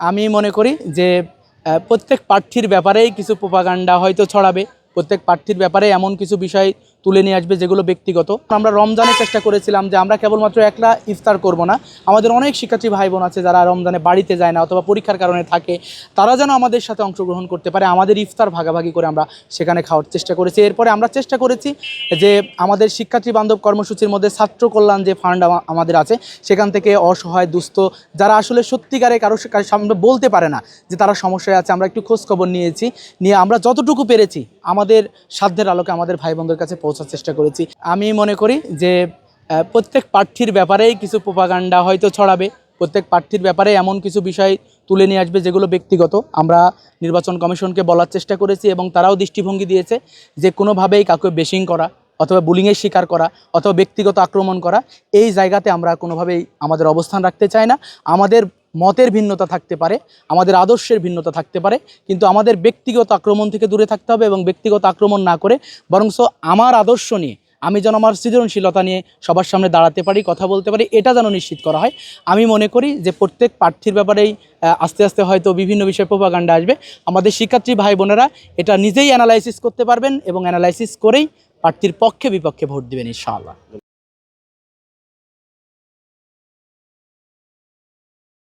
আমি মনে করি যে প্রত্যেক প্রার্থীর ব্যাপারেই কিছু প্রোপাগান্ডা হয়তো ছড়াবে। প্রত্যেক প্রার্থীর ব্যাপারে এমন কিছু বিষয় তুলে নিয়ে আসবে যেগুলো ব্যক্তিগত। আমরা রমজানের চেষ্টা করেছিলাম যে আমরা কেবলমাত্র একলা ইফতার করব না। আমাদের অনেক শিক্ষার্থী ভাই বোন আছে যারা রমজানে বাড়িতে যায় না অথবা পরীক্ষার কারণে থাকে। তারা যেন আমাদের সাথে অংশগ্রহণ করতে পারে। আমাদের ইফতার ভাগাভাগি করে আমরা সেখানে খাওয়ার চেষ্টা করেছি। এরপরে আমরা চেষ্টা করেছি যে আমাদের শিক্ষার্থী বান্ধব কর্মসূচির মধ্যে ছাত্র কল্যাণ যে ফান্ড আমাদের আছে, সেখান থেকে অসহায়, দুস্থ, যারা আসলে সত্যিকারে কারও সামনে বলতে পারে না যে তারা সমস্যায় আছে, আমরা একটু খোঁজ খবর নিয়েছি। নিয়ে আমরা যতটুকু পেরেছি, আমাদের সাধ্যের আলোকে আমাদের ভাই বোনদের কাছে পৌঁছার চেষ্টা করেছি। আমি মনে করি যে প্রত্যেক প্রার্থীর ব্যাপারেই কিছু প্রোপাগান্ডা হয়তো ছড়াবে। প্রত্যেক প্রার্থীর ব্যাপারে এমন কিছু বিষয় তুলে নিয়ে আসবে যেগুলো ব্যক্তিগত। আমরা নির্বাচন কমিশনকে বলার চেষ্টা করেছি এবং তারাও দৃষ্টিভঙ্গি দিয়েছে যে, কোনোভাবেই কাউকে বেশিং করা অথবা বুলিংয়ের শিকার করা অথবা ব্যক্তিগত আক্রমণ করা এই জায়গাতে আমরা কোনোভাবেই আমাদের অবস্থান রাখতে চাই না। আমাদের মতের ভিন্নতা থাকতে পারে, আমাদের আদর্শের ভিন্নতা থাকতে পারে, কিন্তু আমাদের ব্যক্তিগত আক্রমণ থেকে দূরে থাকতে হবে এবং ব্যক্তিগত আক্রমণ না করে বরংস আমার আদর্শ নিয়ে, আমি যেন আমার সৃজনশীলতা নিয়ে সবার সামনে দাঁড়াতে পারি, কথা বলতে পারি, এটা যেন নিশ্চিত করা হয়। আমি মনে করি যে প্রত্যেক প্রার্থীর ব্যাপারেই আস্তে আস্তে হয়তো বিভিন্ন বিষয়ে প্রোপাগান্ডা আসবে। আমাদের শিক্ষার্থী ভাই বোনেরা এটা নিজেই অ্যানালাইসিস করতে পারবেন এবং অ্যানালাইসিস করেই প্রার্থীর পক্ষে বিপক্ষে ভোট দেবেন, ইনশাআল্লাহ।